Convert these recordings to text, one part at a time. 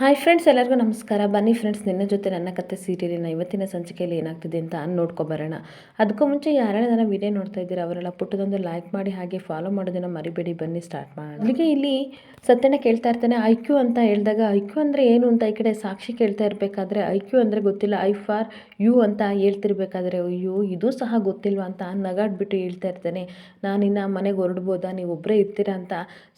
Hi friends ಎಲ್ಲರಿಗೂ ನಮಸ್ಕಾರ. ಬನ್ನಿ ಫ್ರೆಂಡ್ಸ್ ನಿನ್ನ ಜೊತೆ ನನ್ನ ಕತೆ ಸೀರಿಯಲಿನ ಇವತ್ತಿನ ಸಂಚಿಕೆಯಲ್ಲಿ ಏನಾಗ್ತಿದೆ ಅಂತ ನೋಡ್ಕೊಬರೋಣ ಅದಕ್ಕೂ ಮುಂಚೆ ಯಾರ್ಯಾರು ನನ್ನ ವಿಡಿಯೋ ನೋಡ್ತಾ ಇದ್ದೀರಾ, ಅವರೆಲ್ಲ ಪುಟ್ಟದೊಂದು ಲೈಕ್ ಮಾಡಿ ಹಾಗೆ ಫಾಲೋ ಮಾಡೋದನ್ನು ಮರಿಬೇಡಿ. ಬನ್ನಿ ಸ್ಟಾರ್ಟ್ ಮಾಡಿ ಅಲ್ಲಿಗೆ ಇಲ್ಲಿ ಸತ್ಯನ ಕೇಳ್ತಾ ಇರ್ತಾನೆ ಐ ಕ್ಯೂ ಅಂತ ಹೇಳಿದಾಗ ಐ ಕ್ಯೂ ಅಂದರೆ ಏನು? ಅಂತ ಈ ಕಡೆ ಸಾಕ್ಷಿ ಕೇಳ್ತಾ ಇರಬೇಕಾದ್ರೆ ಐ ಕ್ಯೂ ಅಂದರೆ ಗೊತ್ತಿಲ್ಲ, ಐ ಫಾರ್ ಯು ಅಂತ ಹೇಳ್ತಿರ್ಬೇಕಾದ್ರೆ, ಅಯ್ಯೋ, ಇದು ಸಹ ಗೊತ್ತಿಲ್ವಾ? ಅಂತ ನಗಾಡ್ಬಿಟ್ಟು ಹೇಳ್ತಾ ಇರ್ತಾನೆ. ನಾನಿನ್ನ ಮನೆಗೆ ಹೊರಡ್ಬೋದಾ? ನೀವು ಒಬ್ಬರೇ ಇರ್ತೀರಾ? ಅಂತ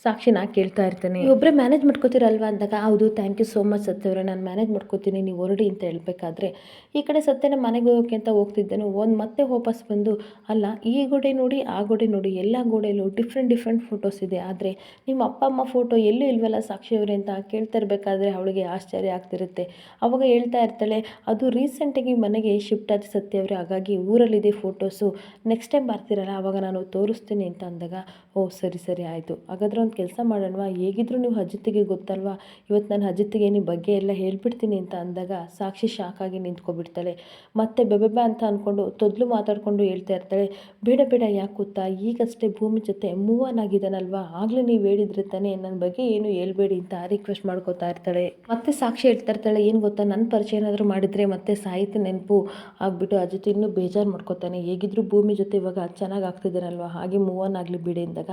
ಸಾಕ್ಷಿನ ಕೇಳ್ತಾ ಇರ್ತಾನೆ. ಒಬ್ಬರೇ ಮ್ಯಾನೇಜ್ ಮಾಡ್ಕೋತೀರಲ್ವಾ? ಅಂದಾಗ, ಹೌದು ಥ್ಯಾಂಕ್ ಯು ಸೋ ಮಚ್ ಸತ್ಯವ್ರೆ, ನಾನು ಮ್ಯಾನೇಜ್ ಮಾಡ್ಕೋತೀನಿ, ನೀವು ಹೊರಡಿ ಅಂತ ಹೇಳಬೇಕಾದ್ರೆ, ಈ ಕಡೆ ಸತ್ಯನ ಮನೆಗೆ ಹೋಗೋಕೆ ಅಂತ ಹೋಗ್ತಿದ್ದೇನೆ, ಒಂದು ಮತ್ತೆ ವಾಪಸ್ ಬಂದು, ಅಲ್ಲ, ಈ ಗೋಡೆ ನೋಡಿ, ಆ ಗೋಡೆ ನೋಡಿ, ಎಲ್ಲ ಗೋಡೆಯಲ್ಲೂ ಡಿಫ್ರೆಂಟ್ ಡಿಫ್ರೆಂಟ್ ಫೋಟೋಸ್ ಇದೆ. ಆದರೆ, ನಿಮ್ಮ ಅಪ್ಪ ಅಮ್ಮ ಫೋಟೋ ಎಲ್ಲೂ ಇಲ್ವಲ್ಲ ಸಾಕ್ಷಿಯವರೇ ಅಂತ ಕೇಳ್ತಾ ಇರಬೇಕಾದ್ರೆ ಅವಳಿಗೆ ಆಶ್ಚರ್ಯ ಆಗ್ತಿರುತ್ತೆ. ಅವಾಗ ಹೇಳ್ತಾ ಇರ್ತಾಳೆ, ಅದು ರೀಸೆಂಟಾಗಿ ಮನೆಗೆ ಶಿಫ್ಟ್ ಆದ ಸತ್ಯವ್ರೆ ಹಾಗಾಗಿ ಊರಲ್ಲಿದೆ ಫೋಟೋಸು ನೆಕ್ಸ್ಟ್ ಟೈಮ್ ಬರ್ತಿರಲ್ಲ, ಅವಾಗ ನಾನು ತೋರಿಸ್ತೀನಿ ಅಂತ ಅಂದಾಗ, ಓ, ಸರಿ ಸರಿ, ಆಯಿತು. ಹಾಗಾದ್ರೆ ಒಂದು ಕೆಲಸ ಮಾಡೋಣವಾ? ಹೇಗಿದ್ರು ನೀವು ಅಜಿತಿಗೆ ಗೊತ್ತಲ್ವಾ? ಇವತ್ತು ನಾನು ಅಜಿತ್ತಿಗೆ ನಿನ್ನ ಬಗ್ಗೆ ಎಲ್ಲ ಹೇಳ್ಬಿಡ್ತೀನಿ ಅಂತ ಅಂದಾಗ ಸಾಕ್ಷಿ ಶಾಕಾಗಿ ನಿಂತ್ಕೊಬಿಡ್ತಾಳೆ. ಮತ್ತೆ ಬೆಬೆಬೆ ಅಂತ ಅಂದ್ಕೊಂಡು ತೊದಲು ಮಾತಾಡಿಕೊಂಡು ಹೇಳ್ತಾ ಇರ್ತಾಳೆ. ಬೇಡ ಬೇಡ, ಯಾಕೆ ಗೊತ್ತಾ ಈಗಷ್ಟೇ ಭೂಮಿ ಜೊತೆ ಮೂವ್ ಆನ್ ಆಗಿದ್ದಾನಲ್ವಾ? ಆಗಲೇ ನೀವು ಹೇಳಿದ್ರೆ ತಾನೇ ನನ್ನ ಬಗ್ಗೆ ಏನು ಹೇಳ್ಬೇಡಿ ಅಂತ ರಿಕ್ವೆಸ್ಟ್ ಮಾಡ್ಕೋತಾ ಇರ್ತಾಳೆ. ಮತ್ತೆ ಸಾಕ್ಷಿ ಹೇಳ್ತಾ ಇರ್ತಾಳೆ, ಏನು ಗೊತ್ತಾ? ನನ್ನ ಪರಿಚಯ ಏನಾದರೂ ಮಾಡಿದರೆ ಮತ್ತೆ ಸಾಹಿತ್ಯ ನೆನಪು ಆಗ್ಬಿಟ್ಟು ಜೊತೆ ಇನ್ನೂ ಬೇಜಾರು ಮಾಡ್ಕೋತಾನೆ. ಹೇಗಿದ್ರು ಭೂಮಿ ಜೊತೆ ಇವಾಗ ಚೆನ್ನಾಗಿ ಆಗ್ತಿದ್ದಾರಲ್ವ ಹಾಗೆ ಮೂವ್ ಆನ್ ಆಗಲಿ ಬಿಡಿ ಅಂದಾಗ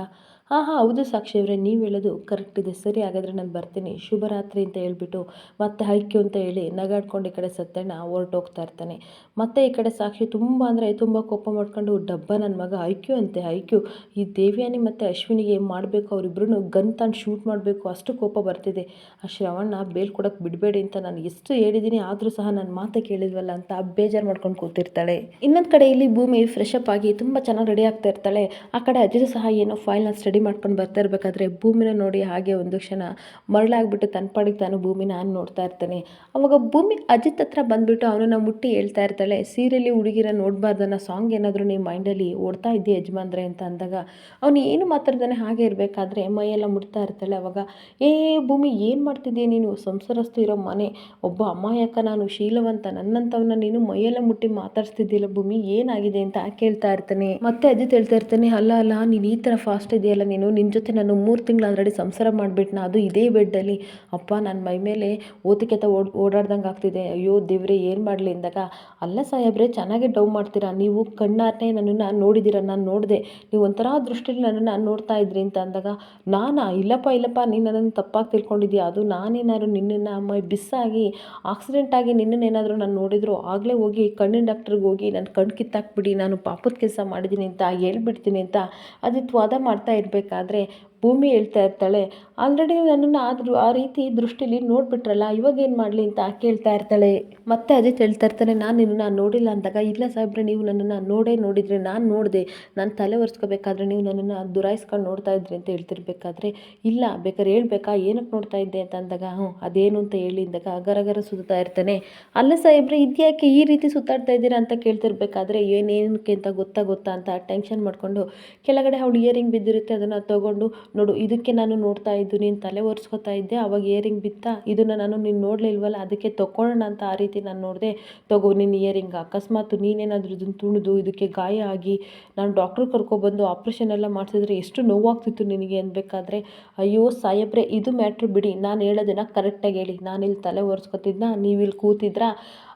ಹಾಂ ಹಾಂ, ಹೌದು ಸಾಕ್ಷಿ ಅವರೇ, ನೀವು ಹೇಳೋದು ಕರೆಕ್ಟ್ ಇದೆ. ಸರಿ, ಹಾಗಾದರೆ ನಾನು ಬರ್ತೀನಿ. ಶುಭರಾತ್ರಿ ಅಂತ ಹೇಳಿಬಿಟ್ಟು ಮತ್ತೆ ಹೈಕ್ಯು ಅಂತ ಹೇಳಿ ನಗಾಡ್ಕೊಂಡು ಈ ಕಡೆ ಸತ್ಯಣ್ಣ ಹೊರಟೋಗ್ತಾ ಇರ್ತಾನೆ. ಮತ್ತೆ ಈ ಕಡೆ ಸಾಕ್ಷಿ ತುಂಬ ಅಂದರೆ ತುಂಬ ಕೋಪ ಮಾಡ್ಕೊಂಡು ಡಬ್ಬ ನನ್ನ ಮಗ ಐಕ್ಯು ಅಂತೆ ಐಕ್ಯು ಈ ದೇವ್ಯಾನಿ ಮತ್ತು ಅಶ್ವಿನಿಗೆ ಮಾಡಬೇಕು? ಅವರಿಬ್ರು ಗನ್ ತಾನು ಶೂಟ್ ಮಾಡಬೇಕು. ಅಷ್ಟು ಕೋಪ ಬರ್ತಿದೆ. ಆ ಶ್ರವಣ ಬೇಲ್ ಕೊಡೋಕೆ ಬಿಡಬೇಡಿ ಅಂತ ನಾನು ಎಷ್ಟು ಹೇಳಿದ್ದೀನಿ ಆದರೂ ಸಹ ನನ್ನ ಮಾತೆ ಕೇಳಿದ್ವಲ್ಲ ಅಂತ ಬೇಜಾರು ಮಾಡ್ಕೊಂಡು ಕೂತಿರ್ತಾಳೆ. ಇನ್ನೊಂದು ಕಡೆ ಇಲ್ಲಿ ಭೂಮಿ ಫ್ರೆಶ್ ಅಪ್ ಆಗಿ ತುಂಬ ಚೆನ್ನಾಗಿ ರೆಡಿ ಆಗ್ತಾ ಇರ್ತಾಳೆ. ಆ ಕಡೆ ಅಜಿತ್ ಸಹ ಏನೋ ಫೈಲ್ನ ಸ್ಟಡಿ ರೆಡಿ ಮಾಡ್ಕೊಂಡು ಬರ್ತಾ ಇರಬೇಕಾದ್ರೆ ಭೂಮಿನ ನೋಡಿ ಹಾಗೆ ಒಂದು ಕ್ಷಣ ಮರಳಾಗ್ಬಿಟ್ಟು ತನ್ನ ಪಾಡಿಗೆ ತಾನು ಭೂಮಿ ನಾನು ನೋಡ್ತಾ ಇರ್ತಾನೆ. ಅವಾಗ ಭೂಮಿ ಅಜಿತ್ ಹತ್ರ ಬಂದುಬಿಟ್ಟು ಅವನನ್ನು ಮುಟ್ಟಿ ಹೇಳ್ತಾ ಇರ್ತಾಳೆ ಸೀರೆಯಲ್ಲಿ ಹುಡುಗಿರ ನೋಡಬಾರ್ದನ್ನ ಸಾಂಗ್ ಏನಾದರೂ ನಿಮ್ಮ ಮೈಂಡಲ್ಲಿ ಓಡ್ತಾ ಇದ್ದೆ ಯಜಮಾನ್ರೆ? ಅಂತ ಅಂದಾಗ ಅವನು ಏನು ಮಾತಾಡ್ದಾನೆ ಹಾಗೆ ಇರಬೇಕಾದ್ರೆ ಮೈಯೆಲ್ಲ ಮುಟ್ತಾ ಇರ್ತಾಳೆ. ಅವಾಗ, ಏ, ಭೂಮಿ ಏನು ಮಾಡ್ತಿದ್ದೀಯ ನೀನು? ಸಂಸಾರಸ್ತು ಇರೋ ಮನೆ. ಒಬ್ಬ ಅಮಾಯಕ ನಾನು, ಶೀಲವಂತ. ನನ್ನಂಥವನ್ನ ನೀನು ಮೈಯೆಲ್ಲ ಮುಟ್ಟಿ ಮಾತಾಡ್ಸ್ತಿದ್ದಿಲ್ಲ ಭೂಮಿ, ಏನಾಗಿದೆ? ಅಂತ ಕೇಳ್ತಾ ಇರ್ತಾನೆ. ಮತ್ತೆ ಅಜಿತ್ ಹೇಳ್ತಾ ಇರ್ತಾನೆ, ಅಲ್ಲ ಅಲ್ಲ, ನೀನು ಈ ಥರ ಫಾಸ್ಟ್ ಇದೆಯಲ್ಲ ನೀನು ನಿನ್ನ ಜೊತೆ ನಾನು ಮೂರು ತಿಂಗಳು ಆಲ್ರೆಡಿ ಸಂಸಾರ ಮಾಡಿಬಿಟ್ನ? ಅದು ಇದೇ ಬೆಡ್ಡಲ್ಲಿ. ಅಪ್ಪ ನನ್ನ ಮೈ ಮೇಲೆ ಓತಿಕೆತ ಓಡ್, ಓಡಾಡ್ದಂಗೆ ಆಗ್ತಿದೆ. ಅಯ್ಯೋ ದೇವ್ರೆ, ಏನು ಮಾಡಲಿ ಅಂದಾಗ? ಅಲ್ಲ ಸಾಹೇಬ್ರೆ, ಚೆನ್ನಾಗಿ ಡೌ ಮಾಡ್ತೀರಾ? ನೀವು ಕಣ್ಣಾರನೇ ನನ್ನನ್ನು ನೋಡಿದ್ದೀರ ನಾನು ನೋಡಿದೆ. ನೀವು ಒಂಥರ ದೃಷ್ಟಿಲಿ ನನ್ನನ್ನು ನೋಡ್ತಾ ಇದ್ರಿ ಅಂತ ಅಂದಾಗ? ನಾನಾ? ಇಲ್ಲಪ್ಪ ಇಲ್ಲಪ್ಪ, ನೀನು ನನ್ನನ್ನು ತಪ್ಪಾಗಿ ತಿಳ್ಕೊಂಡಿದ್ದೀಯ ಅದು ನಾನೇನಾದ್ರು ನಿನ್ನನ್ನು ಮೈ ಬಿಸ್ಸಾಗಿ, ಆಕ್ಸಿಡೆಂಟ್ ಆಗಿ ನಿನ್ನನ್ನೇನಾದರೂ ನಾನು ನೋಡಿದ್ರು? ಆಗಲೇ ಹೋಗಿ ಕಣ್ಣಿನ ಡಾಕ್ಟ್ರಿಗೆ ಹೋಗಿ ನನ್ನ ಕಣ್ಣು ಕಿತ್ತಾಕ್ಬಿಡಿ. ನಾನು ಪಾಪದ ಕೆಲಸ ಮಾಡಿದ್ದೀನಿ ಅಂತ ಹೇಳ್ಬಿಡ್ತೀನಿ ಅಂತ ಅದಿತ್ತು ಮಾಡ್ತಾ ಇರಬೇಕಾದ್ರೆ ಭೂಮಿ ಹೇಳ್ತಾ ಇರ್ತಾಳೆ. ಆಲ್ರೆಡಿ ನನ್ನನ್ನು ಆದರೂ ಆ ರೀತಿ ದೃಷ್ಟಿಲಿ ನೋಡಿಬಿಟ್ರಲ್ಲ, ಇವಾಗ ಏನು ಮಾಡಲಿ ಅಂತ ಕೇಳ್ತಾ ಇರ್ತಾಳೆ. ಮತ್ತೆ ಅದೇ ಹೇಳ್ತಾ ಇರ್ತಾನೆ, ನಾನು ನಿನ್ನನ್ನು ನೋಡಿಲ್ಲ ಅಂದಾಗ, ಇಲ್ಲ ಸಾಹೇಬ್ರೆ, ನೀವು ನನ್ನನ್ನು ನೋಡೇ ನೋಡಿದರೆ, ನಾನು ನೋಡಿದೆ. ನಾನು ತಲೆ ಒರೆಸ್ಕೋಬೇಕಾದ್ರೆ ನೀವು ನನ್ನನ್ನು ದುರಾಯಿಸ್ಕೊಂಡು ನೋಡ್ತಾ ಇದ್ರಿ ಅಂತ ಹೇಳ್ತಿರ್ಬೇಕಾದ್ರೆ, ಇಲ್ಲ, ಬೇಕಾದ್ರೆ ಹೇಳ್ಬೇಕಾ, ಏನಕ್ಕೆ ನೋಡ್ತಾ ಇದ್ದೆ ಅಂತ ಅಂದಾಗ ಹ್ಞೂ ಅದೇನು ಅಂತ ಹೇಳಿ ಅಂದಾಗ ಅಗರಗರ ಸುತ್ತಾ ಇರ್ತಾನೆ. ಅಲ್ಲ ಸಾಹೇಬ್ರೆ, ಇದ್ಯಾಕೆ ಈ ರೀತಿ ಸುತ್ತಾಡ್ತಾ ಇದ್ದೀರಾ ಅಂತ ಕೇಳ್ತಿರ್ಬೇಕಾದ್ರೆ, ಏನೇನಕ್ಕೆ ಅಂತ ಗೊತ್ತಾ ಗೊತ್ತಾ ಅಂತ ಟೆನ್ಷನ್ ಮಾಡಿಕೊಂಡು, ಕೆಳಗಡೆ ಅವಳು ಇಯರಿಂಗ್ ಬಿದ್ದಿರುತ್ತೆ, ಅದನ್ನು ತೊಗೊಂಡು ನೋಡು, ಇದಕ್ಕೆ ನಾನು ನೋಡ್ತಾ ಇದ್ದು ನೀನು ತಲೆ ಒರೆಸ್ಕೊತಾ ಇದ್ದೆ, ಅವಾಗ ಇಯರಿಂಗ್ ಬಿತ್ತ? ಇದನ್ನು ನಾನು ನೀನು ನೋಡಲಿಲ್ವಲ್ಲ, ಅದಕ್ಕೆ ತೊಗೊಳ್ಳೋಣ ಅಂತ ಆ ರೀತಿ ನಾನು ನೋಡಿದೆ. ತಗೋ ನಿನ್ನ ಇಯರಿಂಗ್ ಅಕಸ್ಮಾತ್ ನೀನೇನಾದರೂ ಇದನ್ನು ತುಣಿದು ಇದಕ್ಕೆ ಗಾಯ ಆಗಿ ನಾನು ಡಾಕ್ಟ್ರ್ ಕರ್ಕೊಬಂದು ಆಪ್ರೇಷನ್ ಎಲ್ಲ ಮಾಡಿಸಿದ್ರೆ ಎಷ್ಟು ನೋವಾಗ್ತಿತ್ತು ನಿನಗೆ ಅನ್ಬೇಕಾದ್ರೆ? ಅಯ್ಯೋ ಸಾಯಬ್ರೆ, ಇದು ಮ್ಯಾಟ್ರ್ ಬಿಡಿ. ನಾನು ಹೇಳೋದನ್ನು ಕರೆಕ್ಟಾಗಿ ಹೇಳಿ. ನಾನು ಇಲ್ಲಿ ತಲೆ ಒರೆಸ್ಕೊತಿದ್ನ? ನೀವಿಲ್ಲಿ ಕೂತಿದ್ರ?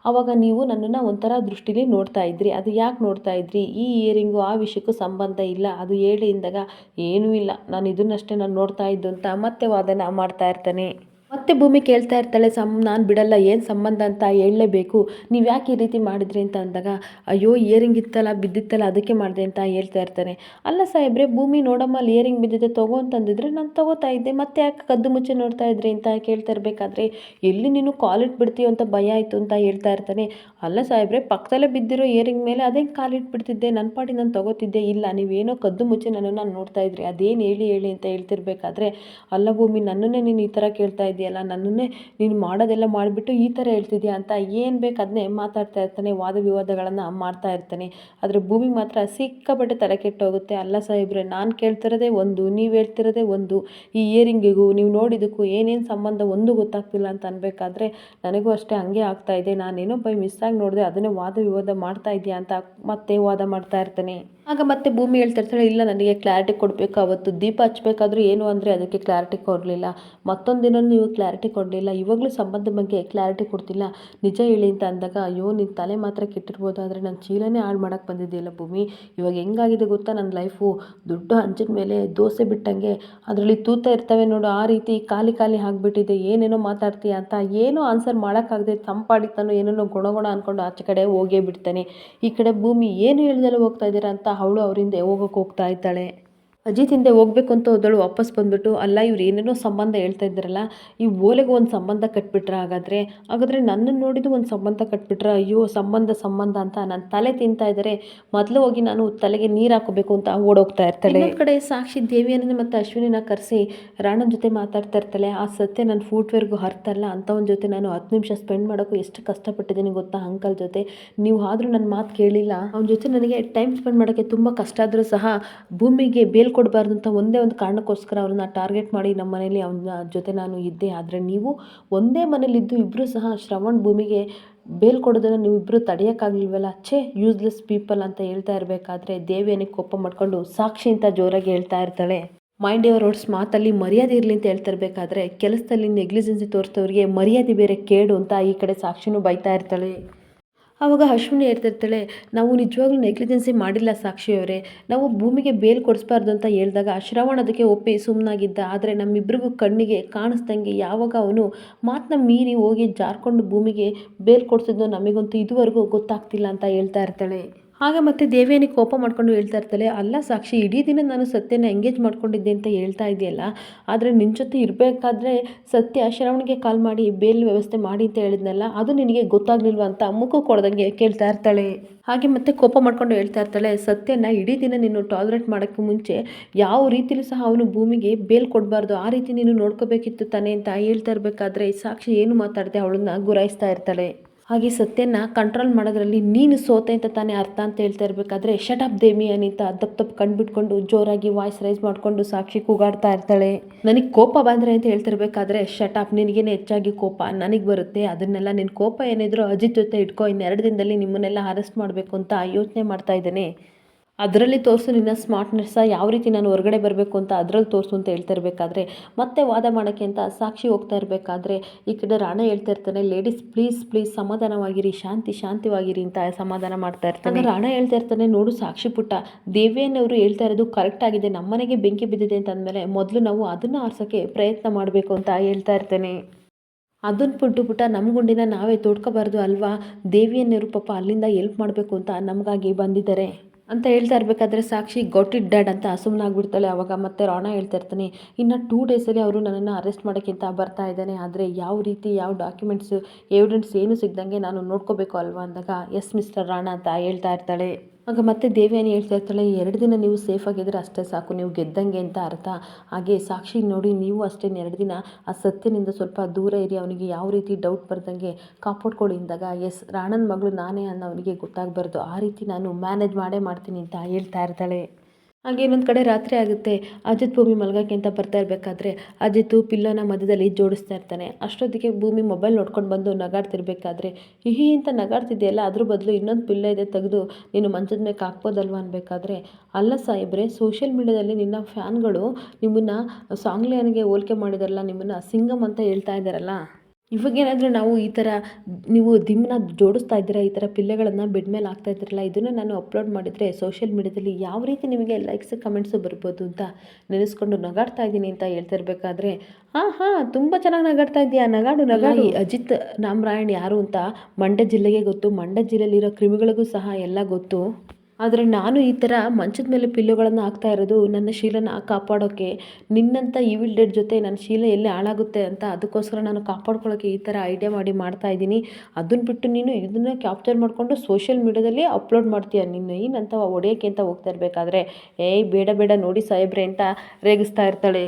ಆವಾಗ ನೀವು ನನ್ನನ್ನು ಒಂಥರ ದೃಷ್ಟಿಲಿ ನೋಡ್ತಾ ಇದ್ರಿ. ಅದು ಯಾಕೆ ನೋಡ್ತಾ ಇದ್ರಿ? ಈ ಇಯರಿಂಗು ಆ ವಿಷಯಕ್ಕೂ ಸಂಬಂಧ ಇಲ್ಲ. ಅದು ಹೇಳಿ, ಇಂದಾಗ ಏನೂ ಇಲ್ಲ. ನಾನು ಇದನ್ನಷ್ಟೇ ನಾನು ನೋಡ್ತಾ ಇದ್ದು ಅಂತ ಮತ್ತೆ ವಾದನ ಮಾಡ್ತಾ ಇರ್ತಾನೆ. ಮತ್ತೆ ಭೂಮಿ ಕೇಳ್ತಾ ಇರ್ತಾಳೆ, ಸಮ್, ನಾನು ಬಿಡಲ್ಲ, ಏನು ಸಂಬಂಧ ಅಂತ ಹೇಳಲೇಬೇಕು. ನೀವು ಯಾಕೆ ಈ ರೀತಿ ಮಾಡಿದ್ರಿ ಅಂತ ಅಂದಾಗ, ಅಯ್ಯೋ ಇಯರಿಂಗ್ ಇತ್ತಲ್ಲ, ಬಿದ್ದಿತ್ತಲ್ಲ, ಅದಕ್ಕೆ ಮಾಡಿದೆ ಅಂತ ಹೇಳ್ತಾ ಇರ್ತಾನೆ. ಅಲ್ಲ ಸಾಹೇಬ್ರೆ, ಭೂಮಿ ನೋಡಮ್ಮ, ಅಲ್ಲಿ ಇಯರಿಂಗ್ ಬಿದ್ದಿದೆ, ತಗೋ ಅಂತಂದಿದ್ರೆ ನಾನು ತಗೋತಾ ಇದ್ದೆ. ಮತ್ತೆ ಯಾಕೆ ಕದ್ದು ಮುಚ್ಚೆ ನೋಡ್ತಾ ಇದ್ರಿ ಅಂತ ಕೇಳ್ತಾ ಇರಬೇಕಾದ್ರೆ, ಎಲ್ಲಿ ನೀನು ಕಾಲಿಟ್ಬಿಡ್ತೀಯೋ ಅಂತ ಭಯ ಆಯಿತು ಅಂತ ಹೇಳ್ತಾ ಇರ್ತಾನೆ. ಅಲ್ಲ ಸಾಹೇಬ್ರೆ, ಪಕ್ಕದಲ್ಲೇ ಬಿದ್ದಿರೋ ಇಯರಿಂಗ್ ಮೇಲೆ ಅದೇ ಕಾಲಿಟ್ಬಿಡ್ತಿದ್ದೆ ನನ್ನ ಪಾಟಿ ನಾನು ತಗೋತಿದ್ದೆ, ಇಲ್ಲ, ನೀವೇನೋ ಕದ್ದು ಮುಚ್ಚೆ ನನ್ನನ್ನು ನೋಡ್ತಾ ಇದ್ರಿ, ಅದೇನು ಹೇಳಿ ಹೇಳಿ ಅಂತ ಹೇಳ್ತಿರ್ಬೇಕಾದ್ರೆ, ಅಲ್ಲ ಭೂಮಿ, ನನ್ನನ್ನೇ ನೀನು ಈ ಥರ ಕೇಳ್ತಾ ಇದೆಯಲ್ಲ ನನ್ನನ್ನೇ ನೀನು ಮಾಡೋದೆಲ್ಲ ಮಾಡಿಬಿಟ್ಟು ಈ ಥರ ಹೇಳ್ತಿದ್ಯಾ ಅಂತ ಏನು ಬೇಕು ಅದನ್ನೇ ಮಾತಾಡ್ತಾ ಇರ್ತಾನೆ, ವಾದ ವಿವಾದಗಳನ್ನು ಮಾಡ್ತಾ ಇರ್ತಾನೆ. ಆದರೆ ಭೂಮಿ ಮಾತ್ರ ಸಿಕ್ಕಾಪಟ್ಟೆ ತಲೆ ಕೆಟ್ಟೋಗುತ್ತೆ. ಅಲ್ಲ ಸಾಹೇಬ್ರೆ, ನಾನು ಕೇಳ್ತಿರೋದೇ ಒಂದು, ನೀವು ಹೇಳ್ತಿರೋದೇ ಒಂದು. ಈ ಇಯರಿಂಗಿಗೂ, ನೀವು ನೋಡಿದಕ್ಕೂ ಏನೇನು ಸಂಬಂಧ ಒಂದು ಗೊತ್ತಾಗ್ತಿಲ್ಲ ಅಂತ ಅನ್ಬೇಕಾದ್ರೆ ನನಗೂ ಅಷ್ಟೇ ಹಂಗೆ ಆಗ್ತಾ ಇದೆ. ನಾನೇನೋ ಬೈ ಮಿಸ್ಸಾಗಿ ನೋಡಿದೆ ಅದನ್ನೇ ವಾದ ವಿವಾದ ಮಾಡ್ತಾ ಇದೆಯಾ ಅಂತ ಮತ್ತೆ ವಾದ ಮಾಡ್ತಾ ಇರ್ತಾನೆ. ಆಗ ಮತ್ತೆ ಭೂಮಿ ಹೇಳ್ತಿರ್ತಾಳೆ ಇಲ್ಲ, ನನಗೆ ಕ್ಲಾರಿಟಿ ಕೊಡಬೇಕು, ಅವತ್ತು ದೀಪ ಹಚ್ಬೇಕಾದ್ರೂ ಏನು ಅಂದರೆ ಅದಕ್ಕೆ ಕ್ಲಾರಿಟಿ ಕೊಡಲಿಲ್ಲ. ಮತ್ತೊಂದು ದಿನ ನೀವು ಕ್ಲಾರಿಟಿ ಕೊಡಲಿಲ್ಲ. ಇವಾಗಲೂ ಸಂಬಂಧ ಬಗ್ಗೆ ಕ್ಲಾರಿಟಿ ಕೊಡ್ತಿಲ್ಲ. ನಿಜ ಹೇಳಿ ಅಂತ ಅಂದಾಗ, ಅಯ್ಯೋ ನಿನ್ನ ತಲೆ ಮಾತ್ರ ಕೆಟ್ಟಿರ್ಬೋದು ಆದರೆ ನಾನು ಚೀಲನೇ ಹಾಳು ಮಾಡೋಕ್ಕೆ ಬಂದಿದ್ದಿಲ್ಲ ಭೂಮಿ. ಇವಾಗ ಹೆಂಗಾಗಿದೆ ಗೊತ್ತಾ ನನ್ನ ಲೈಫು ದುಡ್ಡು ಹಂಚಿದ ಮೇಲೆ ದೋಸೆ ಬಿಟ್ಟಂಗೆ ಅದರಲ್ಲಿ ತೂತ ಇರ್ತವೆ ನೋಡು. ಆ ರೀತಿ ಖಾಲಿ ಖಾಲಿ ಆಗಿಬಿಟ್ಟಿದೆ. ಏನೇನೋ ಮಾತಾಡ್ತೀಯ ಅಂತ ಏನೋ ಆನ್ಸರ್ ಮಾಡೋಕ್ಕಾಗದೆ ತಂಪಾಡಿ ತಾನು ಏನೇನೋ ಗುಣಗುಣ ಗುಣ ಅಂದ್ಕೊಂಡು ಆಚೆ ಕಡೆ ಹೋಗೇ ಬಿಡ್ತಾನೆ. ಈ ಕಡೆ ಭೂಮಿ ಏನು ಹೇಳ್ದಲ್ಲ ಹೋಗ್ತಾ ಇದ್ದೀರಾ ಅಂತ ಅವಳು ಅವರಿಂದ ಹೋಗೋಕೆ ಹೋಗ್ತಾ ಇದ್ದಾಳೆ? ಅಜಿತ್ ಹಿಂದೆ ಹೋಗ್ಬೇಕು ಅಂತ ಹೋದಳು, ವಾಪಸ್ ಬಂದ್ಬಿಟ್ಟು ಅಲ್ಲ, ಇವ್ರು ಏನೇನೋ ಸಂಬಂಧ ಹೇಳ್ತಾ ಇದ್ದಾರಲ್ಲ, ಈ ಓಲೆಗೂ ಒಂದು ಸಂಬಂಧ ಕಟ್ಬಿಟ್ರೆ ಹಾಗಾದರೆ? ಹಾಗಾದರೆ ನನ್ನನ್ನು ನೋಡಿದ್ದು ಒಂದು ಸಂಬಂಧ ಕಟ್ಬಿಟ್ರೆ? ಅಯ್ಯೋ, ಸಂಬಂಧ ಸಂಬಂಧ ಅಂತ ನನ್ನ ತಲೆ ತಿಂತಾ ಇದ್ದಾರೆ ಮೊದಲು ಹೋಗಿ ನಾನು ತಲೆಗೆ ನೀರು ಹಾಕೋಬೇಕು ಅಂತ ಓಡೋಗ್ತಾ ಇರ್ತಾಳೆ. ಇನ್ನೊಂದು ಕಡೆ ಸಾಕ್ಷಿ ದೇವಿಯನ್ನ ಮತ್ತು ಅಶ್ವಿನಿನ ಕರೆಸಿ ರಾಣನ ಜೊತೆ ಮಾತಾಡ್ತಾ ಇರ್ತಾಳೆ. ಆ ಸತ್ಯ ನನ್ನ ಫೂಟ್ವೇರ್ಗೂ ಹರ್ತಲ್ಲ ಅಂಥವನ ಜೊತೆ ನಾನು ಹತ್ತು ನಿಮಿಷ ಸ್ಪೆಂಡ್ ಮಾಡೋಕ್ಕೂ ಎಷ್ಟು ಕಷ್ಟಪಟ್ಟಿದ್ದೀನಿ ಗೊತ್ತಾ ಅಂಕಲ್ ಜೊತೆ. ನೀವು ಆದರೂ ನನ್ನ ಮಾತು ಕೇಳಿಲ್ಲ. ಅವನ ಜೊತೆ ನನಗೆ ಟೈಮ್ ಸ್ಪೆಂಡ್ ಮಾಡೋಕ್ಕೆ ತುಂಬ ಕಷ್ಟ ಆದರೂ ಸಹ ಭೂಮಿಗೆ ಬೇಲ್ ಕೊಡಬಾರ್ದು ಅಂತ ಒಂದೇ ಒಂದು ಕಾರಣಕ್ಕೋಸ್ಕರ ಅವ್ರನ್ನ ಟಾರ್ಗೆಟ್ ಮಾಡಿ ನಮ್ಮ ಮನೇಲಿ ಅವನ ಜೊತೆ ನಾನು ಇದ್ದೆ. ಆದರೆ ನೀವು ಒಂದೇ ಮನೇಲಿದ್ದು ಇಬ್ಬರು ಸಹ ಶ್ರವಣ್ ಭೂಮಿಗೆ ಬೇಲ್ ಕೊಡೋದನ್ನು ನೀವು ಇಬ್ಬರು ತಡೆಯೋಕ್ಕಾಗಲಿಲ್ವಲ್ಲ? ಛೇ ಯೂಸ್ಲೆಸ್ ಪೀಪಲ್ ಅಂತ ಹೇಳ್ತಾ ಇರಬೇಕಾದ್ರೆ ದೇವಿಯನ್ನು ಕೋಪ ಮಾಡಿಕೊಂಡು ಸಾಕ್ಷಿ ಅಂತ ಜೋರಾಗಿ ಹೇಳ್ತಾ ಇರ್ತಾಳೆ. ಮೈಂಡ್ ಯುವರ್ ವರ್ಡ್ಸ್ ಮಾತಲ್ಲಿ ಮರ್ಯಾದೆ ಇರಲಿ ಅಂತ ಹೇಳ್ತಾ ಇರಬೇಕಾದ್ರೆ ಕೆಲಸದಲ್ಲಿ ನೆಗ್ಲಿಜೆನ್ಸಿ ತೋರಿಸ್ತವ್ರಿಗೆ ಮರ್ಯಾದೆ ಬೇರೆ ಕೇಡು ಅಂತ ಈ ಕಡೆ ಸಾಕ್ಷಿನೂ ಬೈತಾ ಇರ್ತಾಳೆ. ಆವಾಗ ಅಶ್ವಿನಿ ಹೇಳ್ತಿರ್ತಾಳೆ, ನಾವು ನಿಜವಾಗ್ಲೂ ನೆಗ್ಲಿಜೆನ್ಸಿ ಮಾಡಿಲ್ಲ ಸಾಕ್ಷಿಯವರೇ ನಾವು ಭೂಮಿಗೆ ಬೇಲ್ ಕೊಡಿಸ್ಬಾರ್ದು ಅಂತ ಹೇಳಿದಾಗ ಶ್ರವಣ ಅದಕ್ಕೆ ಒಪ್ಪಿ ಸುಮ್ಮನಾಗಿದ್ದ ಆದರೆ ನಮ್ಮಿಬ್ಬರಿಗೂ ಕಣ್ಣಿಗೆ ಕಾಣಿಸ್ದಂಗೆ ಯಾವಾಗ ಅವನು ಮಾತನ್ನ ಮೀರಿ ಹೋಗಿ ಜಾರ್ಕೊಂಡು ಭೂಮಿಗೆ ಬೇಲ್ ಕೊಡಿಸಿದ್ದು ನಮಗಂತೂ ಇದುವರೆಗೂ ಗೊತ್ತಾಗ್ತಿಲ್ಲ ಅಂತ ಹೇಳ್ತಾ ಇರ್ತಾಳೆ. ಆಗ ಮತ್ತೆ ದೇವಿಯನಿಗೆ ಕೋಪ ಮಾಡ್ಕೊಂಡು ಹೇಳ್ತಾ ಇರ್ತಾಳೆ, ಅಲ್ಲ ಸಾಕ್ಷಿ, ಇಡೀ ದಿನ ನಾನು ಸತ್ಯನ ಎಂಗೇಜ್ ಮಾಡ್ಕೊಂಡಿದ್ದೆ ಅಂತ ಹೇಳ್ತಾ ಇದೆಯಲ್ಲ ಆದರೆ ನಿನ್ನ ಜೊತೆ ಇರಬೇಕಾದ್ರೆ ಸತ್ಯ ಶ್ರವಣಿಗೆ ಕಾಲ್ ಮಾಡಿ, ಬೇಲ್ ವ್ಯವಸ್ಥೆ ಮಾಡಿ ಅಂತ ಹೇಳಿದ್ನಲ್ಲ, ಅದು ನಿನಗೆ ಗೊತ್ತಾಗ್ಲಿಲ್ವಾ ಅಂತ ಮುಖ ಕೊಡ್ದಂಗೆ ಕೇಳ್ತಾ ಇರ್ತಾಳೆ. ಹಾಗೆ ಮತ್ತೆ ಕೋಪ ಮಾಡ್ಕೊಂಡು ಹೇಳ್ತಾ ಇರ್ತಾಳೆ, ಸತ್ಯನ ಇಡೀ ದಿನ ನೀನು ಟಾಲರೇಟ್ ಮಾಡೋಕ್ಕೆ ಮುಂಚೆ ಯಾವ ರೀತಿಲೂ ಸಹ ಅವನು ಭೂಮಿಗೆ ಬೇಲ್ ಕೊಡಬಾರ್ದು, ಆ ರೀತಿ ನೀನು ನೋಡ್ಕೋಬೇಕಿತ್ತು ತಾನೆ ಅಂತ ಹೇಳ್ತಾ ಇರಬೇಕಾದ್ರೆ ಸಾಕ್ಷಿ ಏನು ಮಾತಾಡಿದೆ ಅವಳನ್ನ ಗುರಾಯಿಸ್ತಾ ಇರ್ತಾಳೆ. ಹಾಗೆ ಸತ್ಯನ ಕಂಟ್ರೋಲ್ ಮಾಡೋದ್ರಲ್ಲಿ ನೀನು ಸೋತೆ ಅಂತ ತಾನೇ ಅರ್ಥ ಅಂತ ಹೇಳ್ತಾ ಇರಬೇಕಾದ್ರೆ ಶಟ್ ಅಪ್ ದೇಮಿ ಅನಿತ ದಪ್ಪ ತಪ್ಪು ಕಂಡುಬಿಟ್ಕೊಂಡು ಜೋರಾಗಿ ವಾಯ್ಸ್ ರೈಸ್ ಮಾಡಿಕೊಂಡು ಸಾಕ್ಷಿ ಕೂಗಾಡ್ತಾ ಇರ್ತಾಳೆ. ನನಗೆ ಕೋಪ ಬಂದರೆ ಅಂತ ಹೇಳ್ತಿರ್ಬೇಕಾದ್ರೆ ಶಟ್ ಅಪ್ ನಿನಗೇನೆ ಹೆಚ್ಚಾಗಿ ಕೋಪ, ನನಗೆ ಬರುತ್ತೆ. ಅದನ್ನೆಲ್ಲ ನಿನ್ನ ಕೋಪ ಏನಿದ್ರು ಅಜಿತ್ ಜೊತೆ ಇಟ್ಕೋ, ಇನ್ನೆರಡು ದಿನದಲ್ಲಿ ನಿಮ್ಮನ್ನೆಲ್ಲ ಅರೆಸ್ಟ್ ಮಾಡಬೇಕು ಅಂತ ಯೋಚನೆ ಮಾಡ್ತಾ ಇದ್ದೇನೆ. ಅದರಲ್ಲಿ ತೋರಿಸು, ನಿನ್ನ ಸ್ಮಾರ್ಟ್ನೆಸ್ಸ ಯಾವ ರೀತಿ ನಾನು ಹೊರಗಡೆ ಬರಬೇಕು ಅಂತ ಅದರಲ್ಲಿ ತೋರಿಸು ಅಂತ ಹೇಳ್ತಾ ಇರಬೇಕಾದ್ರೆ, ಮತ್ತೆ ವಾದ ಮಾಡೋಕ್ಕೆ ಅಂತ ಸಾಕ್ಷಿ ಹೋಗ್ತಾ ಇರಬೇಕಾದ್ರೆ, ಈ ಕಡೆ ರಾಣ ಹೇಳ್ತಾ ಇರ್ತಾನೆ ಲೇಡೀಸ್ ಪ್ಲೀಸ್ ಪ್ಲೀಸ್ ಸಮಾಧಾನವಾಗಿರಿ, ಶಾಂತಿ, ಶಾಂತಿವಾಗಿರಿ ಅಂತ ಸಮಾಧಾನ ಮಾಡ್ತಾ ಇರ್ತಾನೆ. ರಾಣ ಹೇಳ್ತಾ ಇರ್ತಾನೆ, ನೋಡು ಸಾಕ್ಷಿ ಪುಟ್ಟ, ದೇವಿಯನ್ನವರು ಹೇಳ್ತಾ ಇರೋದು ಕರೆಕ್ಟ್ ಆಗಿದೆ, ನಮ್ಮನೆಗೆ ಬೆಂಕಿ ಬಿದ್ದಿದೆ ಅಂತ ಅಂದಮೇಲೆ ಮೊದಲು ನಾವು ಅದನ್ನು ಆರಿಸೋಕ್ಕೆ ಪ್ರಯತ್ನ ಮಾಡಬೇಕು ಅಂತ ಹೇಳ್ತಾ ಇರ್ತಾನೆ. ಅದನ್ನು ಬಿಟ್ಟು ಪುಟ್ಟ ನಮ್ಮ ಗುಂಡಿನ ನಾವೇ ತೋಡ್ಕೋಬಾರ್ದು ಅಲ್ವಾ? ದೇವಿಯನ್ನೇರು ಪಾಪ ಅಲ್ಲಿಂದ ಎಲ್ಪ್ ಮಾಡಬೇಕು ಅಂತ ನಮಗಾಗಿ ಬಂದಿದ್ದಾರೆ. ಅಂತ ಹೇಳ್ತಾ ಇರಬೇಕಾದ್ರೆ ಸಾಕ್ಷಿ ಗೊಟ್ ಇಟ್ ಡ್ಯಾಡ್ ಅಂತ ಸುಮ್ಮನಾಗ್ಬಿಡ್ತಾಳೆ ಅವಾಗ. ಮತ್ತೆ ರಾಣ ಹೇಳ್ತಾ ಇರ್ತಾನೆ, ಇನ್ನು ಟೂ ಡೇಸಲ್ಲಿ ಅವರು ನನ್ನನ್ನು ಅರೆಸ್ಟ್ ಮಾಡೋಕ್ಕಿಂತ ಬರ್ತಾ ಇದ್ದಾನೆ. ಆದರೆ ಯಾವ ರೀತಿ, ಯಾವ ಡಾಕ್ಯುಮೆಂಟ್ಸ್ ಎವಿಡೆನ್ಸ್ ಏನು ಸಿಗ್ದಂಗೆ ನಾನು ನೋಡ್ಕೋಬೇಕು ಅಲ್ವಾ ಅಂದಾಗ ಎಸ್ ಮಿಸ್ಟರ್ ರಾಣ ಅಂತ ಹೇಳ್ತಾ ಇರ್ತಾಳೆ. ಆಗ ಮತ್ತೆ ದೇವಿಯಾನಿ ಹೇಳ್ತಾ ಇರ್ತಾಳೆ ಎರಡು ದಿನ ನೀವು ಸೇಫ್ ಆಗಿದ್ರೆ ಅಷ್ಟೇ ಸಾಕು, ನೀವು ಗೆದ್ದಂಗೆ ಅಂತ ಅರ್ಥ. ಹಾಗೆ ಸಾಕ್ಷಿ ನೋಡಿ ನೀವು ಅಷ್ಟೇ ಎರಡು ದಿನ ಆ ಸತ್ಯನಿಂದ ಸ್ವಲ್ಪ ದೂರ ಇರಿ, ಅವನಿಗೆ ಯಾವ ರೀತಿ ಡೌಟ್ ಬರ್ದಂಗೆ ಕಾಪಾಡ್ಕೊಳ್ಳಿ ಅಂದಾಗ ಎಸ್ ರಾಣನ ಮಗಳು ನಾನೇ ಅನ್ನೋ ಅವನಿಗೆ ಗೊತ್ತಾಗಬಾರ್ದು. ಆ ರೀತಿ ನಾನು ಮ್ಯಾನೇಜ್ ಮಾಡೇ ಮಾಡ್ತೀನಿ ಅಂತ ಹೇಳ್ತಾ ಇರ್ತಾಳೆ. ಹಾಗೆ ಇನ್ನೊಂದು ಕಡೆ ರಾತ್ರಿ ಆಗುತ್ತೆ. ಅಜಿತ್ ಭೂಮಿ ಮಲಗಕ್ಕೆ ಅಂತ ಬರ್ತಾ ಇರಬೇಕಾದ್ರೆ ಅಜಿತ್ ಪಿಲ್ಲೋನ ಮಧ್ಯದಲ್ಲಿ ಜೋಡಿಸ್ತಾ ಇರ್ತಾನೆ. ಅಷ್ಟೊತ್ತಿಗೆ ಭೂಮಿ ಮೊಬೈಲ್ ನೋಡ್ಕೊಂಡು ಬಂದು ನಗಾಡ್ತಿರ್ಬೇಕಾದ್ರೆ ಹಿಹಿ ಅಂತ ನಗಾಡ್ತಿದೆಯಲ್ಲ, ಅದ್ರ ಬದಲು ಇನ್ನೊಂದು ಪಿಲ್ಲ ಇದೆ ತೆಗೆದು ನೀನು ಮಂಚದ ಮೇಲೆ ಹಾಕ್ಬೋದಲ್ವ? ಅನ್ಬೇಕಾದ್ರೆ, ಅಲ್ಲ ಸಾಹೇಬ್ರೆ, ಸೋಷಿಯಲ್ ಮೀಡಿಯಾದಲ್ಲಿ ನಿನ್ನ ಫ್ಯಾನ್ಗಳು ನಿಮ್ಮನ್ನು ಸಾಂಗ್ಲಿಯನ್ಗೆ ಹೋಲಿಕೆ ಮಾಡಿದಾರಲ್ಲ, ನಿಮ್ಮನ್ನು ಸಿಂಗಮ್ ಅಂತ ಹೇಳ್ತಾ ಇದ್ದಾರಲ್ಲ ಇವಾಗೇನಾದರೂ ನಾವು ಈ ಥರ ನೀವು ದಿಮ್ಮನ್ನ ಜೋಡಿಸ್ತಾ ಇದ್ದೀರಾ, ಈ ಥರ ಪಿಲ್ಲೆಗಳನ್ನು ಬೆಡ್ ಮೇಲೆ ಹಾಕ್ತಾ ಇದ್ದೀರಲ್ಲ, ಇದನ್ನು ನಾನು ಅಪ್ಲೋಡ್ ಮಾಡಿದರೆ ಸೋಷಿಯಲ್ ಮೀಡ್ಯಾದಲ್ಲಿ ಯಾವ ರೀತಿ ನಿಮಗೆ ಲೈಕ್ಸ್, ಕಮೆಂಟ್ಸು ಬರ್ಬೋದು ಅಂತ ನೆನೆಸ್ಕೊಂಡು ನಗಾಡ್ತಾ ಇದ್ದೀನಿ ಅಂತ ಹೇಳ್ತಾ ಇರಬೇಕಾದ್ರೆ ಹಾಂ ಹಾಂ, ತುಂಬ ಚೆನ್ನಾಗಿ ನಗಾಡ್ತಾ ಇದ್ದೀಯಾ? ನಗಾಡು, ನಗಾಡಿ. ಅಜಿತ್ ನಾಮರಾಯಣ್ ಯಾರು ಅಂತ ಮಂಡ್ಯ ಜಿಲ್ಲೆಗೆ ಗೊತ್ತು, ಮಂಡ್ಯ ಜಿಲ್ಲೆಯಲ್ಲಿರೋ ಕ್ರಿಮಿಗಳಿಗೂ ಸಹ ಎಲ್ಲ ಗೊತ್ತು. ಆದರೆ ನಾನು ಈ ಥರ ಮಂಚದ ಮೇಲೆ ಪಿಲ್ಲುಗಳನ್ನು ಹಾಕ್ತಾ ಇರೋದು ನನ್ನ ಶೀಲನ ಕಾಪಾಡೋಕ್ಕೆ ನಿನ್ನಂಥ ಈವಿಲ್ ಡೆಡ್ ಜೊತೆ ನನ್ನ ಶೀಲ ಎಲ್ಲಿ ಹಾಳಾಗುತ್ತೆ ಅಂತ ಅದಕ್ಕೋಸ್ಕರ ನಾನು ಕಾಪಾಡ್ಕೊಳ್ಳೋಕ್ಕೆ ಈ ಥರ ಐಡಿಯಾ ಮಾಡಿ ಮಾಡ್ತಾ ಇದ್ದೀನಿ. ಅದನ್ನು ಬಿಟ್ಟು ನೀನು ಇದನ್ನು ಕ್ಯಾಪ್ಚರ್ ಮಾಡಿಕೊಂಡು ಸೋಷಿಯಲ್ ಮೀಡಿಯಾದಲ್ಲಿ ಅಪ್ಲೋಡ್ ಮಾಡ್ತೀಯ? ನಿನ್ನ ಏನಂತ ಒಡೆಯೋಕ್ಕೆ ಅಂತ ಹೋಗ್ತಾ ಇರಬೇಕಾದ್ರೆ. ಏಯ್, ಬೇಡ ಬೇಡ, ನೋಡಿ ಸಾಹೇಬ್ರೆ ಅಂತ ರೇಗಿಸ್ತಾ ಇರ್ತಾಳೆ.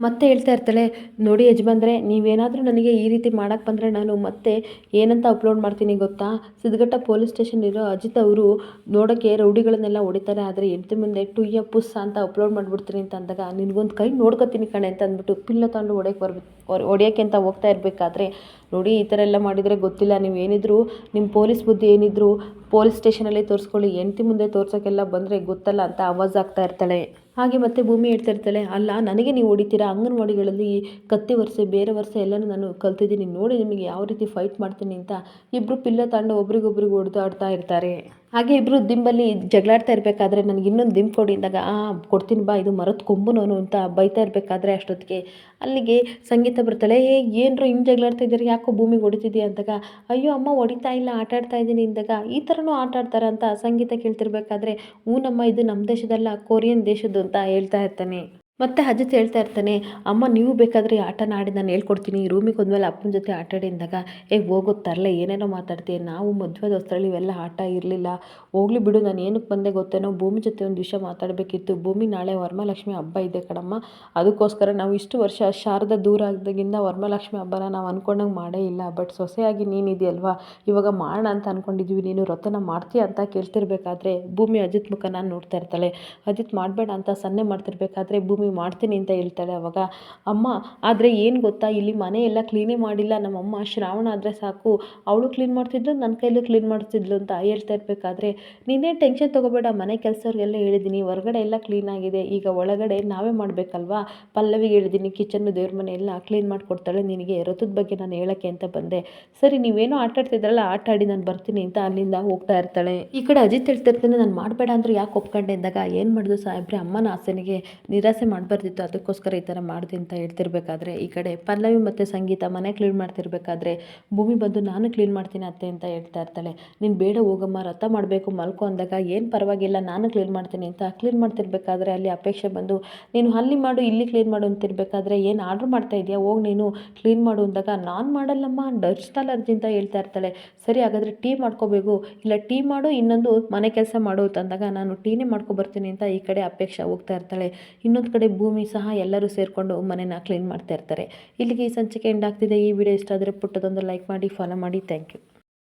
ಮತ್ತೆ ಹೇಳ್ತಾ ಇರ್ತಾಳೆ, ನೋಡಿ ಯಜಮಾನ್ರೆ, ನೀವೇನಾದರೂ ನನಗೆ ಈ ರೀತಿ ಮಾಡೋಕ್ಕೆ ಬಂದರೆ ನಾನು ಮತ್ತೆ ಏನಂತ ಅಪ್ಲೋಡ್ ಮಾಡ್ತೀನಿ ಗೊತ್ತಾ? ಸಿದ್ಧಘಟ್ಟ ಪೊಲೀಸ್ ಸ್ಟೇಷನ್ ಇರೋ ಅಜಿತ್ ಅವರು ನೋಡೋಕ್ಕೆ ರೌಡಿಗಳನ್ನೆಲ್ಲ ಹೊಡಿತಾರೆ, ಆದರೆ ಹೆಂಡ್ತಿ ಮುಂದೆ ಟುಯ್ಯ ಪುಸ್ ಅಂತ ಅಪ್ಲೋಡ್ ಮಾಡಿಬಿಡ್ತೀನಿ ಅಂತ ಅಂದಾಗ, ನಿನಗೊಂದು ಕೈ ನೋಡ್ಕೊತೀನಿ ಕಣೆ ಅಂತ ಅಂದ್ಬಿಟ್ಟು ಪಿಲ್ಲ ತಗೊಂಡು ಹೊಡೆಯಕ್ಕೆ ಬರ್ಬೇಕು ಹೊಡೆಯೋಕ್ಕೆ ಅಂತ ಹೋಗ್ತಾ ಇರಬೇಕಾದ್ರೆ ನೋಡಿ, ಈ ಥರ ಎಲ್ಲ ಮಾಡಿದರೆ ಗೊತ್ತಿಲ್ಲ. ನೀವು ಏನಿದ್ರು, ನಿಮ್ಮ ಪೊಲೀಸ್ ಬುದ್ಧಿ ಏನಿದ್ರು, ಪೊಲೀಸ್ ಸ್ಟೇಷನಲ್ಲಿ ತೋರಿಸ್ಕೊಳ್ಳಿ. ಹೆಂಡ್ತಿ ಮುಂದೆ ತೋರ್ಸೋಕ್ಕೆಲ್ಲ ಬಂದರೆ ಗೊತ್ತಲ್ಲ ಅಂತ ಆವಾಜ್ ಆಗ್ತಾ ಇರ್ತಾಳೆ. ಹಾಗೆ ಮತ್ತೆ ಭೂಮಿ ಹೇಳ್ತಾ ಇರ್ತಾಳೆ. ಅಲ್ಲ, ನನಗೆ ನೀವು ಹೊಡಿತೀರಾ? ಅಂಗನವಾಡಿಗಳಲ್ಲಿ ಕತ್ತಿ ವರ್ಷ ಬೇರೆ ವರ್ಷ ಎಲ್ಲನೂ ನಾನು ಕಲ್ತಿದ್ದೀನಿ. ನೋಡಿ, ನಿಮಗೆ ಯಾವ ರೀತಿ ಫೈಟ್ ಮಾಡ್ತೀನಿ ಅಂತ ಇಬ್ಬರು ಪಿಲ್ಲ ತಗೊಂಡು ಒಬ್ರಿಗೊಬ್ರಿಗೆ ಹೊಡೆದಾಡ್ತಾ ಇರ್ತಾರೆ. ಹಾಗೆ ಇಬ್ಬರು ದಿಂಬಲ್ಲಿ ಜಗಳಾಡ್ತಾ ಇರಬೇಕಾದ್ರೆ ನನಗೆ ಇನ್ನೊಂದು ದಿಂಬು ಕೊಡಿ ಅಂದಾಗ, ಆ, ಕೊಡ್ತೀನಿ ಬಾ, ಇದು ಮರದ ಕೊಂಬುನೋನು ಅಂತ ಬೈತಾ ಇರಬೇಕಾದ್ರೆ ಅಷ್ಟೊತ್ತಿಗೆ ಅಲ್ಲಿಗೆ ಸಂಗೀತ ಬರ್ತಾಳೆ, ಏ, ಏನರು ಹಿಂಗೆ ಜಗಳಾಡ್ತಾ ಇದ್ದಾರೆ, ಯಾಕೋ ಭೂಮಿಗೆ ಹೊಡಿತಿದ್ಯಾ? ಅಂದಾಗ, ಅಯ್ಯೋ, ಅಮ್ಮ ಹೊಡಿತಾ ಇಲ್ಲ ಆಟ ಆಡ್ತಾ ಇದ್ದೀನಿ ಅಂದಾಗ, ಈ ಥರನೂ ಆಟ ಆಡ್ತಾರ? ಅಂತ ಸಂಗೀತ ಕೇಳ್ತಿರ್ಬೇಕಾದ್ರೆ ಊನಮ್ಮ ಇದು ನಮ್ಮ ದೇಶದಲ್ಲ, ಕೊರಿಯನ್ ದೇಶದ್ದು ಅಂತ ಹೇಳ್ತಾ ಇರ್ತಾನೆ. ಮತ್ತೆ ಅಜಿತ್ ಹೇಳ್ತಾ ಇರ್ತಾನೆ, ಅಮ್ಮ, ನೀವು ಬೇಕಾದರೆ ಈ ಆಟನ ಆಡಿ ನಾನು ಹೇಳ್ಕೊಡ್ತೀನಿ. ರೂಮಿಗೆ ಹೋದ್ಮೇಲೆ ಅಪ್ಪನ ಜೊತೆ ಆಟ ಆಡಿ ಅಂದಾಗ, ಏ ಹೋಗೋ ತರಲೆ ಏನೇನೋ ಮಾತಾಡ್ತೀಯ? ನಾವು ಮದುವೆ ದೋಸ್ತರಲ್ಲಿ ಇವೆಲ್ಲ ಆಟ ಇರಲಿಲ್ಲ. ಹೋಗ್ಲಿ ಬಿಡು, ನಾನು ಏನಕ್ಕೆ ಬಂದೆ ಗೊತ್ತೇನೋ? ಭೂಮಿ ಜೊತೆ ಒಂದು ವಿಷಯ ಮಾತಾಡಬೇಕಿತ್ತು. ಭೂಮಿ ನಾಳೆ ವರಮಹಾಲಕ್ಷ್ಮಿ ಹಬ್ಬ ಇದೆ ಕಣಮ್ಮ. ಅದಕ್ಕೋಸ್ಕರ ನಾವು ಇಷ್ಟು ವರ್ಷ ಶಾರದ ದೂರ ಆಗಿದ್ದಾಗಿಂದ ವರಮಹಾಲಕ್ಷ್ಮಿ ಹಬ್ಬನ ನಾವು ಅಂದ್ಕೊಂಡಂಗೆ ಮಾಡೇ ಇಲ್ಲ. ಬಟ್ ಸೊಸೆಯಾಗಿ ನೀನಿದೆಯಲ್ವಾ ಇವಾಗ ಮಾಡೋಣ ಅಂತ ಅಂದ್ಕೊಂಡಿದ್ವಿ ನೀನು ರಥನ ಮಾಡ್ತೀಯ ಅಂತ ಕೇಳ್ತಿರ್ಬೇಕಾದ್ರೆ ಭೂಮಿ ಅಜಿತ್ ಮುಖ ನಾನು ನೋಡ್ತಾ ಇರ್ತಾಳೆ. ಅಜಿತ್ ಮಾಡಬೇಡ ಅಂತ ಸನ್ನೆ ಮಾಡ್ತಿರ್ಬೇಕಾದ್ರೆ ಭೂಮಿ ಮಾಡ್ತೀನಿ ಅಂತ ಹೇಳ್ತಾಳೆ ಅವಾಗ. ಅಮ್ಮ, ಆದರೆ ಏನು ಗೊತ್ತಾ? ಇಲ್ಲಿ ಮನೆ ಎಲ್ಲ ಕ್ಲೀನೇ ಮಾಡಿಲ್ಲ. ನಮ್ಮಮ್ಮ ಶ್ರಾವಣ ಆದರೆ ಸಾಕು. ಅವಳು ಕ್ಲೀನ್ ಮಾಡ್ತಿದ್ಲು ನನ್ನ ಕೈಲೂ ಕ್ಲೀನ್ ಮಾಡ್ತಿದ್ಲು ಅಂತ ಹೇಳ್ತಾ ಇರಬೇಕಾದ್ರೆ ನೀನೇನು ಟೆನ್ಷನ್ ತೊಗೋಬೇಡ. ಮನೆ ಕೆಲಸವ್ರಿಗೆಲ್ಲ ಹೇಳಿದ್ದೀನಿ ಹೊರಗಡೆ ಎಲ್ಲ ಕ್ಲೀನ್ ಆಗಿದೆ. ಈಗ ಒಳಗಡೆ ನಾವೇ ಮಾಡಬೇಕಲ್ವಾ? ಪಲ್ಲವಿಗೆ ಹೇಳಿದ್ದೀನಿ ಕಿಚನ್ನು ದೇವ್ರ ಮನೆ ಎಲ್ಲ ಕ್ಲೀನ್ ಮಾಡಿಕೊಡ್ತಾಳೆ. ನಿನಗೆ ರಥದ ಬಗ್ಗೆ ನಾನು ಹೇಳೋಕ್ಕೆ ಅಂತ ಬಂದೆ. ಸರಿ, ನೀವೇನೋ ಆಟ ಆಡ್ತಿದ್ರಲ್ಲ, ಆಟ ಆಡಿ ನಾನು ಬರ್ತೀನಿ ಅಂತ ಅಲ್ಲಿಂದ ಹೋಗ್ತಾ ಇರ್ತಾಳೆ. ಈ ಕಡೆ ಅಜಿತ್ ಹೇಳ್ತಿರ್ತಾನೆ ನಾನು ಮಾಡಬೇಡ ಅಂದ್ರೆ ಯಾಕೆ ಒಪ್ಕೊಂಡೆ? ಅಂದಾಗ, ಏನು ಮಾಡಿದ್ರು ಸಾಹೇಬ್ರೆ? ಅಮ್ಮನ ಆಸೆನಿಗೆ ನಿರಾಸೆ ಮಾಡಬಾರ್ದಿತ್ತು, ಅದಕ್ಕೋಸ್ಕರ ಈ ಥರ ಮಾಡಿದೆ ಅಂತ ಹೇಳ್ತಿರ್ಬೇಕಾದ್ರೆ, ಈ ಕಡೆ ಪಲ್ಲವಿ ಮತ್ತು ಸಂಗೀತ ಮನೆ ಕ್ಲೀನ್ ಮಾಡ್ತಿರ್ಬೇಕಾದ್ರೆ, ಭೂಮಿ ಬಂದು ನಾನು ಕ್ಲೀನ್ ಮಾಡ್ತೀನಿ ಅತ್ತೆ ಅಂತ ಹೇಳ್ತಾ ಇರ್ತಾಳೆ. ನೀನು ಬೇಡ ಹೋಗಮ್ಮ, ರಥ ಮಾಡಬೇಕು, ಮಲ್ಕೊ ಅಂದಾಗ ಏನು ಪರವಾಗಿಲ್ಲ, ನಾನು ಕ್ಲೀನ್ ಮಾಡ್ತೀನಿ ಅಂತ ಕ್ಲೀನ್ ಮಾಡ್ತಿರ್ಬೇಕಾದ್ರೆ ಅಲ್ಲಿ ಅಪೇಕ್ಷೆ ಬಂದು, ನೀನು ಅಲ್ಲಿ ಮಾಡು, ಇಲ್ಲಿ ಕ್ಲೀನ್ ಮಾಡು ಅಂತಿರ್ಬೇಕಾದ್ರೆ ಏನು ಆರ್ಡ್ರ್ ಮಾಡ್ತಾ ಇದೆಯಾ? ಹೋಗಿ ನೀನು ಕ್ಲೀನ್ ಮಾಡು ಅಂದಾಗ, ನಾನು ಮಾಡಲ್ಲಮ್ಮ ಡಸ್ಟ್ ಅಲರ್ಜಿ ಅಂತ ಹೇಳ್ತಾ ಇರ್ತಾಳೆ. ಸರಿ, ಹಾಗಾದರೆ ಟೀ ಮಾಡ್ಕೋಬೇಕು, ಇಲ್ಲ ಟೀ ಮಾಡು, ಇನ್ನೊಂದು ಮನೆ ಕೆಲಸ ಮಾಡು ಅಂತಂದಾಗ ನಾನು ಟೀನೇ ಮಾಡ್ಕೊಬರ್ತೀನಿ ಅಂತ ಈ ಕಡೆ ಅಪೇಕ್ಷೆ ಹೋಗ್ತಾ ಇರ್ತಾಳೆ. ಇನ್ನೊಂದು ಕಡೆ ಭೂಮಿ ಸಹ ಎಲ್ಲರೂ ಸೇರಿಕೊಂಡು ಮನೆನ ಕ್ಲೀನ್ ಮಾಡ್ತಾ ಇರ್ತಾರೆ. ಇಲ್ಲಿಗೆ ಈ ಸಂಚಿಕೆ ಎಂಡ್ ಆಗ್ತಿದೆ. ಈ ವಿಡಿಯೋ ಇಷ್ಟ ಆದರೆ ಪುಟ್ಟದೊಂದು ಲೈಕ್ ಮಾಡಿ ಫಾಲೋ ಮಾಡಿ. Thank you